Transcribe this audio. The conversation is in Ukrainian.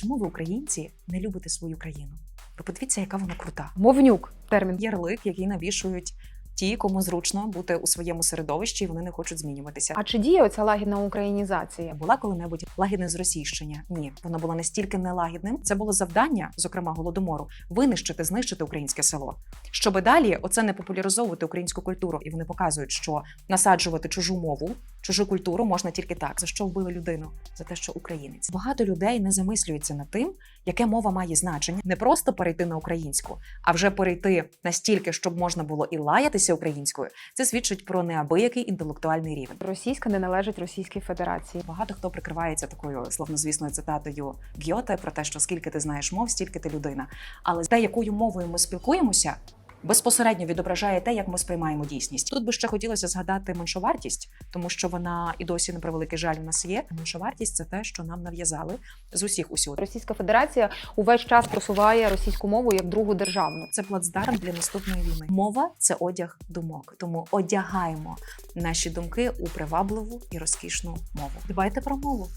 Чому ви, українці, не любите свою країну? Ви подивіться, яка вона крута. Мовнюк термін. Ярлик, який навішують ті, кому зручно бути у своєму середовищі, і вони не хочуть змінюватися. А чи діє оця лагідна українізація? Була коли-небудь лагідне зросійщення? Ні, воно було настільки нелагідним. Це було завдання, зокрема голодомору, винищити, знищити українське село. Щоб далі оце не популяризовувати українську культуру, і вони показують, що насаджувати чужу мову, чужу культуру можна тільки так. За що вбили людину? За те, що українець. Багато людей не замислюються над тим, яке мова має значення, не просто перейти на українську, а вже перейти настільки, щоб можна було і лаятися українською. Це свідчить про неабиякий інтелектуальний рівень. Російська не належить Російській Федерації. Багато хто прикривається такою славнозвісною цитатою Гьоте про те, що скільки ти знаєш мов, стільки ти людина. Але те, якою мовою ми спілкуємося, безпосередньо відображає те, як ми сприймаємо дійсність. Тут би ще хотілося згадати меншовартість, тому що вона і досі на превеликий жаль у нас є. Меншовартість це те, що нам нав'язали з усіх усюди. Російська Федерація увесь час просуває російську мову як другу державну. Це плацдарм для наступної війни. Мова це одяг думок. Тому одягаємо наші думки у привабливу і розкішну мову. Дбайте про мову.